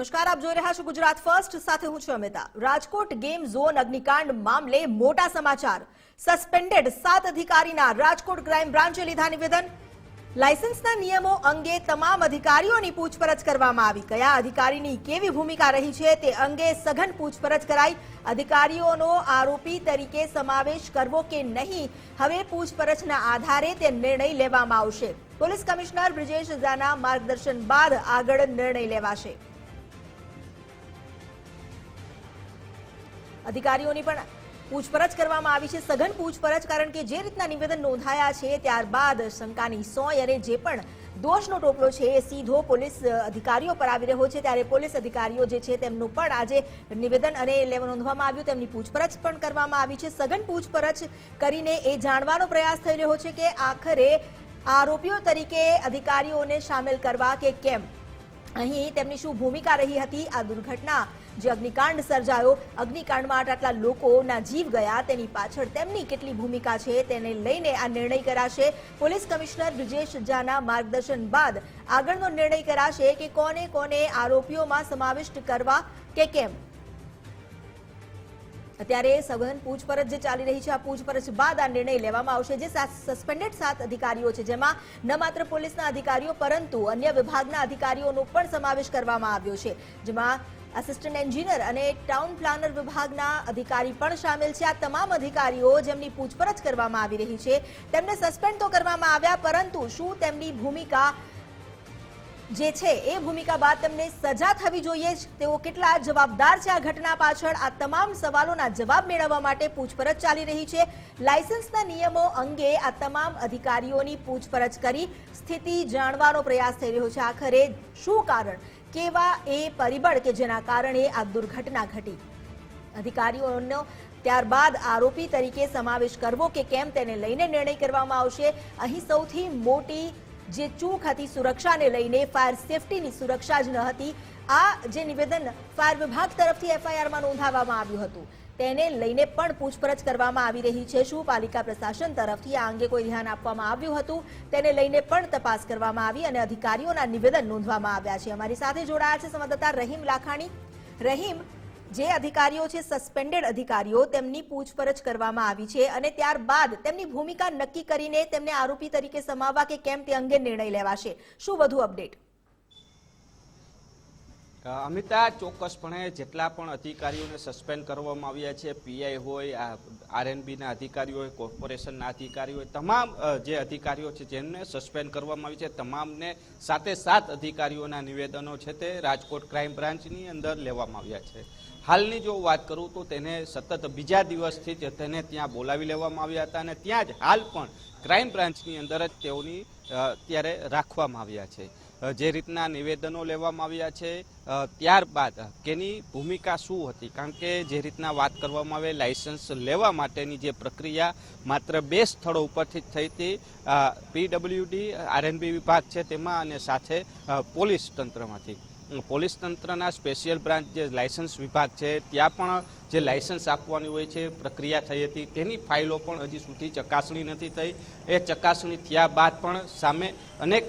નમસ્કાર, આપ જોઈ રહ્યા છો ગુજરાત ફર્સ્ટ. સાથે હું છું અમિતા. રાજકોટ ગેમ ઝોન અગ્નિકાંડ મામલે મોટા સમાચાર. સસ્પેન્ડેડ સાત અધિકારીના રાજકોટ ક્રાઇમ બ્રાન્ચે લીધા નિવેદન. લાયસન્સના નિયમો અંગે તમામ અધિકારીઓની પૂછપરછ કરવામાં આવી. કયા અધિકારીની કેવી ભૂમિકા રહી છે તે અંગે સઘન પૂછપરછ કરાઈ. અધિકારીઓનો આરોપી તરીકે સમાવેશ કરવો કે નહીં, હવે પૂછપરછના આધારે તે નિર્ણય લેવામાં આવશે. પોલીસ કમિશનર બ્રિજેશ ઝાના માર્ગદર્શન બાદ આગળ નિર્ણય લેવાશે. અધિકારીઓની પણ પૂછપરછ કરવામાં આવી છે. સઘન પૂછપરછ, કારણ કે જે રીતના નિવેદન નોંધાયા છે, ત્યારબાદ શંકાની સોય અને જે પણ દોષનો ટોપલો છે એ સીધો પોલીસ અધિકારીઓ પર આવી રહ્યો છે. ત્યારે પોલીસ અધિકારીઓ જે છે તેમનું પણ આજે નિવેદન અને નોંધવામાં આવ્યું. તેમની પૂછપરછ પણ કરવામાં આવી છે. સઘન પૂછપરછ કરીને એ જાણવાનો પ્રયાસ થઈ રહ્યો છે કે આખરે આરોપીઓ તરીકે અધિકારીઓને સામેલ કરવા કે કેમ? અહીં તેમની શું ભૂમિકા રહી હતી? આ દુર્ઘટના જે અગ્નિકાંડ સર્જાયો, અગ્નિકાંડમાં આટલા લોકોના જીવ ગયા, તેની પાછળ તેમની કેટલી ભૂમિકા છે તેને લઈને આ નિર્ણય કરાશે. પોલીસ કમિશનર બ્રિજેશ ઝાના માર્ગદર્શન બાદ આગળનો નિર્ણય કરાશે કે કોને કોને આરોપીઓમાં સમાવિષ્ટ કરવા કે કેમ? અત્યારે સઘન પૂછપરછ જે ચાલી રહી છે, આ પૂછપરછ બાદ આ નિર્ણય લેવામાં આવશે. જે સસ્પેન્ડેડ સાત અધિકારીઓ છે, જેમાં ન માત્ર પોલીસના અધિકારીઓ, પરંતુ અન્ય વિભાગના અધિકારીઓનો પણ સમાવેશ કરવામાં આવ્યો છે. જેમાં આસિસ્ટન્ટ એન્જિનિયર અને ટાઉન પ્લાનર વિભાગના અધિકારી પણ સામેલ છે. આ તમામ અધિકારીઓ જેમની પૂછપરછ કરવામાં આવી રહી છે, તેમને સસ્પેન્ડ તો કરવામાં આવ્યા, પરંતુ શું તેમની ભૂમિકા જે છે એ ભૂમિકા બાદ તેમને સજા થવી જોઈએ. તેઓ કેટલા જવાબદાર છે આ ઘટના પાછળ? આ તમામ સવાલોના જવાબ મેળવવા માટે પૂછપરછ ચાલી રહી છે. લાયસન્સના નિયમો અંગે આ તમામ અધિકારીઓની પૂછપરછ કરી સ્થિતિ જાણવાનો પ્રયાસ થઈ રહ્યો છે. આખરે શું કારણ? કેવા એ પરિબળ કે જેના કારણે આ દુર્ઘટના ઘટી? અધિકારીઓનો ત્યારબાદ આરોપી તરીકે સમાવેશ કરવો કે કેમ તેને લઈને નિર્ણય કરવામાં આવશે? અહીં સૌથી મોટી જે ચૂક હતી સુરક્ષાને લઈને ફાયર સેફટીની સુરક્ષા જ ન હતી, આ જે નિવેદન ફાયર વિભાગ તરફથી એફઆઈઆરમાં નોંધાવવામાં આવ્યું હતું. તેને લઈને પણ પૂછપરછ કરવામાં આવી રહી છે. શું પાલિકા પ્રશાસન તરફથી આ અંગે કોઈ ધ્યાન આપવામાં આવ્યું હતું? તેને લઈને પણ તપાસ કરવામાં આવી અને અધિકારીઓના નિવેદન નોંધવામાં આવ્યા છે. અમારી સાથે જોડાયા છે સંવાદદાતા રહીમ લાખાણી. રહીમ જે અધિકારીઓ છે સસ્પેન્ડેડ અધિકારીઓ તેમની પૂછપરછ કરવામાં આવી છે અને ત્યારબાદ તેમની ભૂમિકા નક્કી કરીને તેમને આરોપી તરીકે સમાવવા કે કેમ તે અંગે નિર્ણય લેવાશે. શું વધુ અપડેટ? અમિતા, ચોક્કસપણે જેટલા પણ અધિકારીઓને સસ્પેન્ડ કરવામાં આવ્યા છે પીઆઈ હોય આરએનબીના અધિકારીઓ હોય કોર્પોરેશનના અધિકારીઓ હોય, તમામ જે અધિકારીઓ છે જેમને સસ્પેન્ડ કરવામાં આવી છે, તમામને સાતે સાત અધિકારીઓના નિવેદનો છે તે રાજકોટ ક્રાઇમ બ્રાન્ચની અંદર લેવામાં આવ્યા છે. હાલની જો વાત કરું તો તેને સતત બીજા દિવસથી જ તેને ત્યાં બોલાવી લેવામાં આવ્યા હતા અને ત્યાં જ હાલ પણ ક્રાઇમ બ્રાન્ચની અંદર જ તેઓની અત્યારે રાખવામાં આવ્યા છે. જે રીતના નિવેદનો લેવામાં આવ્યા છે ત્યારબાદ કેની ભૂમિકા શું હતી? કારણ કે જે રીતના વાત કરવામાં આવે, લાયસન્સ લેવા માટેની જે પ્રક્રિયા માત્ર બે સ્થળો ઉપરથી જ થઈ હતી. પીડબ્લ્યુડી, આરએનબી વિભાગ છે તેમાં અને સાથે પોલીસ તંત્રમાંથી. પોલીસ તંત્રના સ્પેશિયલ બ્રાન્ચ જે લાયસન્સ વિભાગ છે, ત્યાં પણ જે લાયસન્સ આપવાની હોય છે, પ્રક્રિયા થઈ હતી, તેની ફાઇલો પણ હજી સુધી ચકાસણી નથી થઈ. એ ચકાસણી થયા બાદ પણ સામે અનેક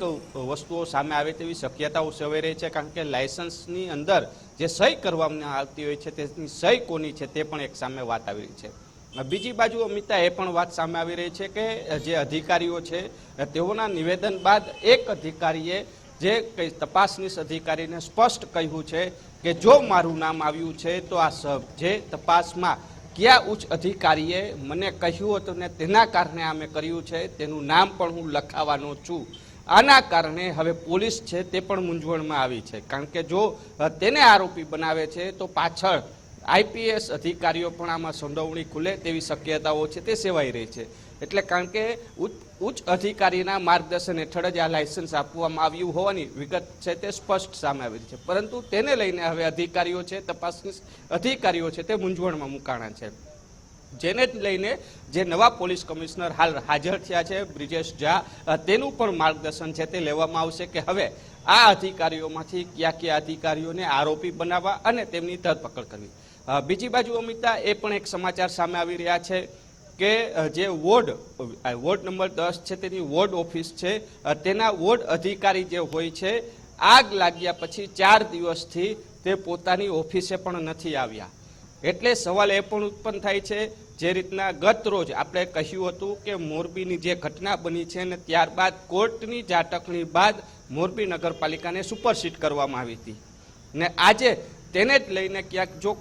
વસ્તુઓ સામે આવે તેવી શક્યતાઓ સેવાઈ રહી છે, કારણ કે લાયસન્સની અંદર જે સહી કરવામાં આવતી હોય છે, તેની સહી કોની છે, તે પણ એક સામે વાત આવી રહી છે. બીજી બાજુ અમિતા, એ પણ વાત સામે આવી રહી છે કે જે અધિકારીઓ છે તેઓના નિવેદન બાદ એક અધિકારીએ જે કંઈ તપાસનીશ અધિકારીને સ્પષ્ટ કહ્યું છે કે જો મારું નામ આવ્યું છે, તો આ સબ જે તપાસમાં કયા ઉચ્ચ અધિકારીએ મને કહ્યું હતું ને તેના કારણે આ મેં કર્યું છે, તેનું નામ પણ હું લખાવાનો છું. આના કારણે હવે પોલીસ છે તે પણ મૂંઝવણમાં આવી છે. કારણ કે જો તેને આરોપી બનાવે છે, તો પાછળ આઈપીએસ અધિકારીઓ પણ આમાં સંડોવણી ખુલે તેવી શક્યતાઓ છે, તે સેવાઈ રહી છે. એટલે કારણ કે ઉચ્ચ અધિકારીના માર્ગદર્શન હેઠળ જ આ લાયસન્સ આપવામાં આવ્યું હોવાની વિગત છે તે સ્પષ્ટ સામે આવી છે. પરંતુ તેને લઈને હવે અધિકારીઓ છે, તપાસની અધિકારીઓ છે તે મૂંઝવણમાં મુકાણા છે. જેને લઈને જે નવા પોલીસ કમિશનર હાલ હાજર થયા છે, બ્રિજેશ ઝા તેનું પણ માર્ગદર્શન છે તે લેવામાં આવશે કે હવે આ અધિકારીઓમાંથી કયા કયા અધિકારીઓને આરોપી બનાવવા અને તેમની ધરપકડ કરવી. બીજી બાજુ અમિતા, એ પણ એક સમાચાર સામે આવી રહ્યા છે. કે જે વોર્ડ વોર્ડ નંબર દસ છે, તેની વોર્ડ ઓફિસ છે તેના વોર્ડ અધિકારી જે હોય છે, આગ લાગ્યા પછી ચાર દિવસથી તે પોતાની ઓફિસે પણ નથી આવ્યા. એટલે સવાલ એ પણ ઉત્પન્ન થાય છે, જે રીતના ગત રોજ આપણે કહ્યું હતું કે, મોરબીની જે ઘટના બની છે અને ત્યારબાદ કોર્ટની જાટકણી બાદ મોરબી નગરપાલિકાને સુપરસીટ કરવામાં આવી હતી. ને આજે તેને જ લઈને ક્યાંક જો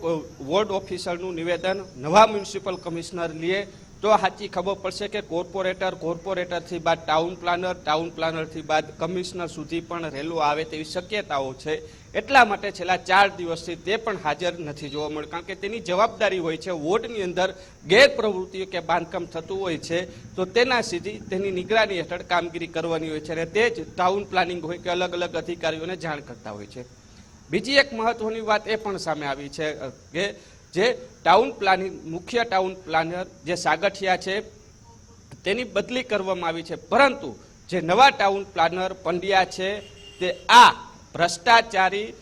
વોર્ડ ઓફિસરનું નિવેદન નવા મ્યુનિસિપલ કમિશનર લે, તો સાચી ખબર પડશે કે કોર્પોરેટર કોર્પોરેટરથી બાદ ટાઉન પ્લાનર, ટાઉન પ્લાનરથી બાદ કમિશનર સુધી પણ રેલો આવે તેવી શક્યતાઓ છે. એટલા માટે છેલ્લા ચાર દિવસથી તે પણ હાજર નથી જોવા મળ્યું. કારણ કે તેની જવાબદારી હોય છે વોર્ડની અંદર ગેરપ્રવૃત્તિઓ કે બાંધકામ થતું હોય છે, તો તેના સીધી તેની નિગરાની હેઠળ કામગીરી કરવાની હોય છે અને તે જ ટાઉન પ્લાનિંગ હોય કે અલગ અલગ અધિકારીઓને જાણ કરતા હોય છે. બીજી એક મહત્વની વાત એ પણ સામે આવી છે કે જે ટાઉન પ્લાનિંગ, મુખ્ય ટાઉન પ્લાનર જે સાગઠિયા છે, તેની બદલી કરવામાં આવી છે. પરંતુ જે નવા ટાઉન પ્લાનર પંડ્યા છે, તે આ ભ્રષ્ટાચારી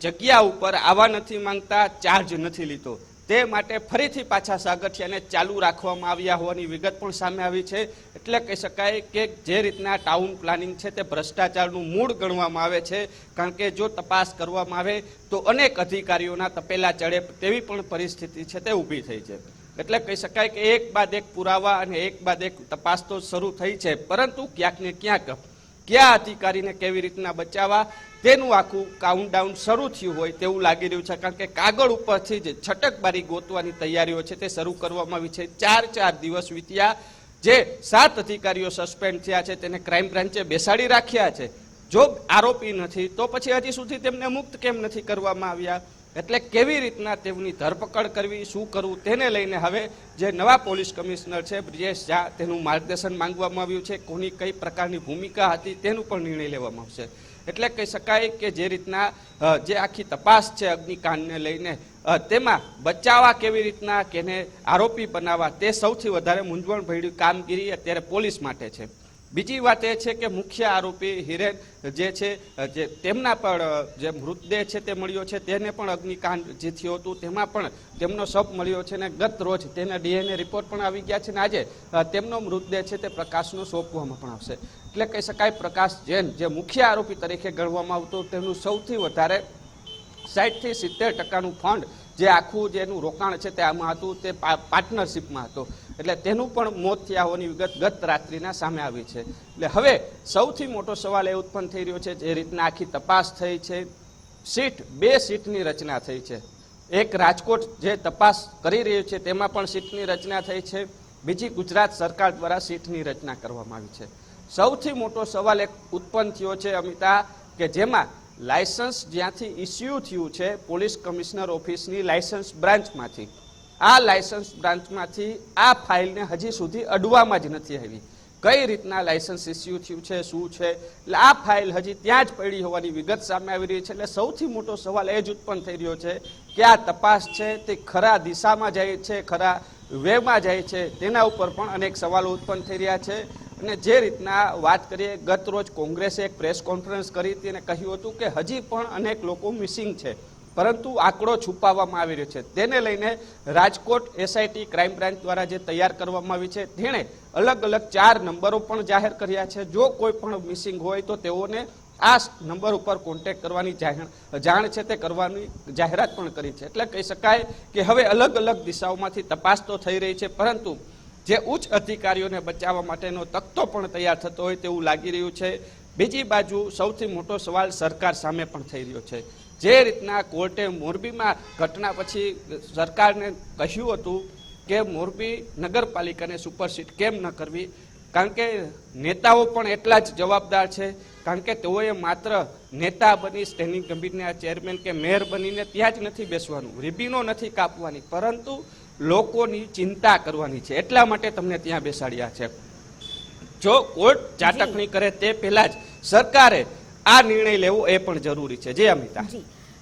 જગ્યા ઉપર આવવા નથી માંગતા, ચાર્જ નથી લીધો. તે માટે ફરીથી પાછા સાગઠિયાને ચાલુ રાખવામાં આવ્યા હોવાની વિગત પણ સામે આવી છે. એટલે કહી શકાય કે જે રીતના ટાઉન પ્લાનિંગ છે તે ભ્રષ્ટાચારનું મૂળ ગણવામાં આવે છે. કારણ કે જો તપાસ કરવામાં આવે તો અનેક અધિકારીઓના તપેલા ચડે તેવી પણ પરિસ્થિતિ છે તે ઊભી થઈ છે. એટલે કહી શકાય કે એક બાદ એક પુરાવા અને એક બાદ એક તપાસ તો શરૂ થઈ છે. પરંતુ ક્યાંક ને ક્યાંક, કયા અધિકારીને કેવી રીતના બચાવવા તેનું આખું કાઉન્ટડાઉન શરૂ થયું હોય તેવું લાગી રહ્યું છે, કારણ કે કાગળ ઉપરથી જ છટકબારી ગોતવાની તૈયારીઓ છે તે શરૂ કરવામાં આવી છે. ચાર ચાર દિવસ વીત્યા, જે સાત અધિકારીઓ સસ્પેન્ડ થયા છે, તેને ક્રાઇમ બ્રાન્ચે બેસાડી રાખ્યા છે. જો આરોપી નથી, તો પછી હજી સુધી તેમને મુક્ત કેમ નથી કરવામાં આવ્યા? એટલે કેવી રીતના તેમની ધરપકડ કરવી, શું કરવું, તેને લઈને હવે જે નવા પોલીસ કમિશનર છે, બ્રિજેશ ઝા, તેનું માર્ગદર્શન માંગવામાં આવ્યું છે, કોની કઈ પ્રકારની ભૂમિકા હતી તેનું પણ નિર્ણય લેવામાં આવશે. એટલે કહી શકાય કે જે રીતના જે આખી તપાસ છે અગ્નિકાંડને લઈને તેમાં બચાવવા કેવી રીતના, કેને આરોપી બનાવવા, તે સૌથી વધારે મૂંઝવણ ભર્યું કામગીરી અત્યારે પોલીસ માટે છે. બીજી વાત એ છે કે મુખ્ય આરોપી હિરેન જે છે, જે તેમના પણ જે મૃતદેહ છે તે મળ્યો છે, તેને પણ અગ્નિકાંડ જે થયું હતું તેમાં પણ તેમનો શબ મળ્યો છે અને ગત રોજ તેના ડીએનએ રિપોર્ટ પણ આવી ગયા છે અને આજે તેમનો મૃતદેહ છે તે પ્રકાશનો સોંપવામાં પણ આવશે. એટલે કહી શકાય પ્રકાશ જૈન જે મુખ્ય આરોપી તરીકે ગણવામાં આવતું તેનું સૌથી વધારે સાઠથી સિત્તેર ટકાનું ફંડ જે આખું જેનું રોકાણ છે તે આમાં હતું તે પાર્ટનરશિપમાં હતું. એટલે તેનું પણ મોત થયા હોવાની વિગત ગત રાત્રિના સામે આવી છે. એટલે હવે સૌથી મોટો સવાલ એ ઉત્પન્ન થઈ રહ્યો છે જે રીતના આખી તપાસ થઈ છે. સીટ, બે સીટની રચના થઈ છે. એક રાજકોટ જે તપાસ કરી રહ્યું છે તેમાં પણ સીટની રચના થઈ છે. બીજી ગુજરાત સરકાર દ્વારા સીટની રચના કરવામાં આવી છે. સૌથી મોટો સવાલ એક ઉત્પન્ન થયો છે અમિતા, કે જેમાં લાયસન્સ જ્યાંથી ઇસ્યુ થયું છે પોલીસ કમિશનર ઓફિસની લાયસન્સ બ્રાન્ચમાંથી. આ લાયસન્સ બ્રાન્ચમાંથી આ ફાઇલને હજી સુધી અડવામાં જ નથી આવી. કઈ રીતના લાયસન્સ ઇસ્યુ થયું છે, શું છે? એટલે આ ફાઇલ હજી ત્યાં જ પડી હોવાની વિગત સામે આવી રહી છે. એટલે સૌથી મોટો સવાલ એ જ ઉત્પન્ન થઈ રહ્યો છે કે આ તપાસ છે તે ખરા દિશામાં જાય છે, ખરા વેમાં જાય છે? તેના ઉપર પણ અનેક સવાલો ઉત્પન્ન થઈ રહ્યા છે. અને જે રીતના વાત કરીએ, ગત રોજ કોંગ્રેસે એક પ્રેસ કોન્ફરન્સ કરી હતી અને કહ્યું હતું કે હજી પણ અનેક લોકો મિસિંગ છે. પરંતુ આંકડો છુપાવવામાં આવી રહ્યો છે. તેને લઈને રાજકોટ એસઆઈટી ક્રાઇમ બ્રાન્ચ દ્વારા જે તૈયાર કરવામાં આવી છે, તેણે અલગ અલગ ચાર નંબરો પણ જાહેર કર્યા છે. જો કોઈ પણ મિસિંગ હોય તો તેઓને આ નંબર ઉપર કોન્ટેક્ટ કરવાની જાણ છે તે કરવાની જાહેરાત પણ કરી છે. એટલે કહી શકાય કે હવે અલગ અલગ દિશાઓમાંથી તપાસ તો થઈ રહી છે, પરંતુ જે ઉચ્ચ અધિકારીઓને બચાવવા માટેનો તખતો પણ તૈયાર થતો હોય તેવું લાગી રહ્યું છે. બીજી બાજુ સૌથી મોટો સવાલ સરકાર સામે પણ થઈ રહ્યો છે. જે રીતના કોર્ટે મોરબીમાં ઘટના પછી સરકારને કહ્યું હતું કે મોરબી નગરપાલિકાને સુપરસીટ કેમ ન કરવી? કારણ કે નેતાઓ પણ એટલા જ જવાબદાર છે. કારણ કે તેઓએ માત્ર નેતા બની, સ્ટેન્ડિંગ કમિટીના ચેરમેન કે મેયર બનીને ત્યાં જ નથી બેસવાનું. રિબીનો નથી કાપવાની. પરંતુ લોકોની ચિંતા કરવાની છે. એટલા માટે તમને ત્યાં બેસાડ્યા છે. જો કોર્ટ ચાટકણી કરે તે પહેલા જ સરકારે આ નિર્ણય લેવો એ પણ જરૂરી છે. જે અમિતા.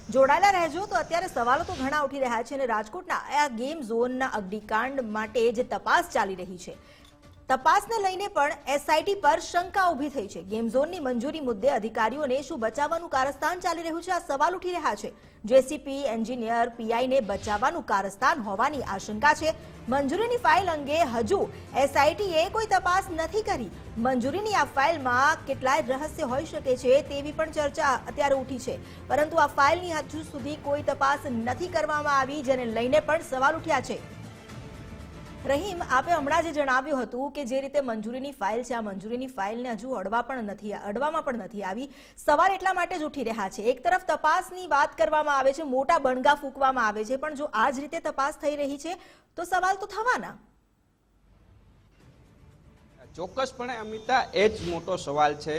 જોડાયેલા રહેજો તો અત્યારે સવાલો તો ઘણા ઉઠી રહ્યા છે અને રાજકોટના આ ગેમ ઝોનના અગ્નિકાંડ માટે જે તપાસ ચાલી રહી છે તપાસને લઈને પણ એસઆઈટી પર શંકા ઊભી થઈ છે. ગેમ ઝોનની મંજૂરી મુદ્દે અધિકારીઓને શું બચાવવાનું કારસ્તાન ચાલી રહ્યું છે? આ સવાલ ઉઠી રહ્યા છે. જેસીપી એન્જિનિયર પીઆઈને બચાવવાનું કારસ્તાન હોવાની આશંકા છે. મંજૂરીની ફાઇલ અંગે હજુ એસઆઈટીએ કોઈ તપાસ નથી કરી. મંજૂરીની આ ફાઇલમાં કેટલાય રહસ્ય હોઈ શકે છે તેવી પણ ચર્ચા અત્યારે ઉઠી છે. પરંતુ આ ફાઇલની હજુ સુધી કોઈ તપાસ નથી કરવામાં આવી, જેને લઈને પણ સવાલ ઉઠ્યા છે. રહીમ આપે હમણાં જે જણાવ્યું હતું કે જે રીતે મંજૂરીની ફાઇલ છે, આ મંજૂરીની ફાઇલને હજુ અડવા પણ નથી અડવામાં પણ નથી આવી. સવાલ એટલા માટે જ ઉઠી રહ્યા છે. એક તરફ તપાસની વાત કરવામાં આવે છે, મોટા બણગા ફૂંકવામાં આવે છે, પણ જો આ જ રીતે તપાસ થઈ રહી છે, તો સવાલ તો થવાના. ચોક્કસપણે અમિતા, એ જ મોટો સવાલ છે.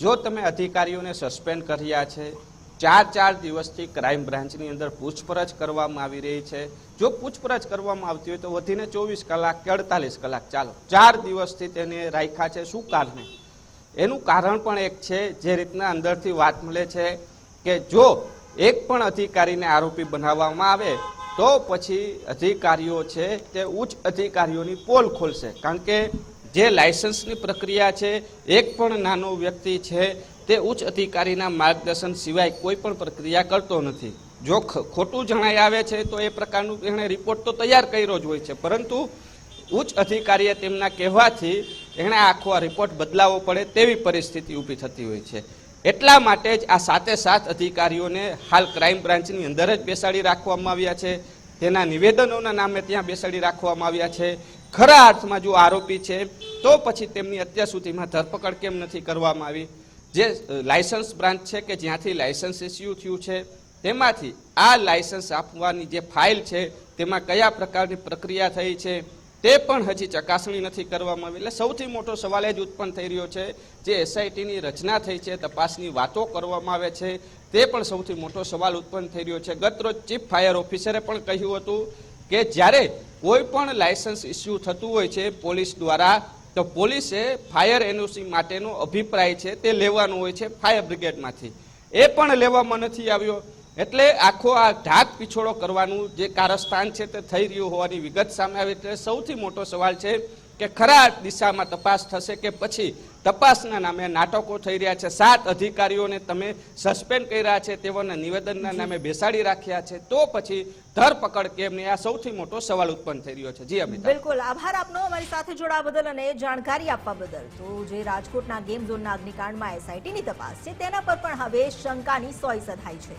જો તમે અધિકારીઓને સસ્પેન્ડ કર્યા છે ચાર ચાર દિવસથી ક્રાઇમ બ્રાન્ચની અંદર પૂછપરછ કરવામાં આવી રહી છે. જો પૂછપરછ કરવામાં આવતી હોય તો વધીને ચોવીસ કલાક કે અડતાલીસ કલાક ચાલો. ચાર દિવસથી તેને રાખ્યા છે. શું કારણે? એનું કારણ પણ એક છે, જે રીતના અંદરથી વાત મળે છે કે જો એક પણ અધિકારીને આરોપી બનાવવામાં આવે, તો પછી અધિકારીઓ છે તે ઉચ્ચ અધિકારીઓની પોલ ખોલશે. કારણ કે જે લાયસન્સની પ્રક્રિયા છે, એક પણ નાનો વ્યક્તિ છે તે ઉચ્ચ અધિકારીના માર્ગદર્શન સિવાય કોઈ પણ પ્રક્રિયા કરતો નથી. જો ખોટું જણાઈ આવે છે, તો એ પ્રકારનું એણે રિપોર્ટ તો તૈયાર કર્યો જ હોય છે. પરંતુ ઉચ્ચ અધિકારીએ તેમના કહેવાથી એણે આખો આ રિપોર્ટ બદલાવવો પડે તેવી પરિસ્થિતિ ઊભી થતી હોય છે. એટલા માટે જ આ સાતે સાત અધિકારીઓને હાલ ક્રાઇમ બ્રાન્ચની અંદર જ બેસાડી રાખવામાં આવ્યા છે. તેના નિવેદનોના નામે ત્યાં બેસાડી રાખવામાં આવ્યા છે. ખરા અર્થમાં જો આરોપી છે, તો પછી તેમની અત્યાર સુધીમાં ધરપકડ કેમ નથી કરવામાં આવી? જે લાયસન્સ બ્રાન્ચ છે કે જ્યાંથી લાયસન્સ ઇસ્યુ થયું છે, તેમાંથી આ લાયસન્સ આપવાની જે ફાઇલ છે, તેમાં કયા પ્રકારની પ્રક્રિયા થઈ છે, તે પણ હજી ચકાસણી નથી કરવામાં આવી. એટલે સૌથી મોટો સવાલ એ જ ઉત્પન્ન થઈ રહ્યો છે, જે એસઆઈટીની રચના થઈ છે, તપાસની વાતો કરવામાં આવે છે, તે પણ સૌથી મોટો સવાલ ઉત્પન્ન થઈ રહ્યો છે. ગતરોજ ચીફ ફાયર ઓફિસરે પણ કહ્યું હતું કે જ્યારે કોઈ પણ લાયસન્સ ઇસ્યુ થતું હોય છે, પોલીસ દ્વારા તો પોલીસે ફાયર એનઓસી માટેનો અભિપ્રાય છે તે લેવાનો હોય છે ફાયર બ્રિગેડમાંથી. એ પણ લેવામાં નથી આવ્યો. એટલે આખો આ ઢાક પીછોડો કરવાનું જે કારસ્થાન છે તે થઈ રહ્યું હોવાની વિગત સામે આવી. એટલે સૌથી મોટો સવાલ છે કે ખરા દિશામાં તપાસ થશે કે પછી તપાસના નામે નાટકો થઈ રહ્યા છે. સાત અધિકારીઓને તમે સસ્પેન્ડ કર્યા છે તેઓના નિવેદનના નામે બેસાડી રાખ્યા છે. તો પછી ધરપકડ કેમ નહીં આ સૌથી મોટો સવાલ ઉત્પન્ન થઈ રહ્યો છે. જી અમિતા બિલકુલ. આભાર આપનો અમારી સાથે જોડાવા બદલ અને જાણકારી આપવા બદલ. તો જે રાજકોટના ગેમ ઝોનના અગ્નિકાંડમાં એસઆઈટીની તપાસ છે તેના પર પણ હવે શંકાની સોય સધાઈ છે.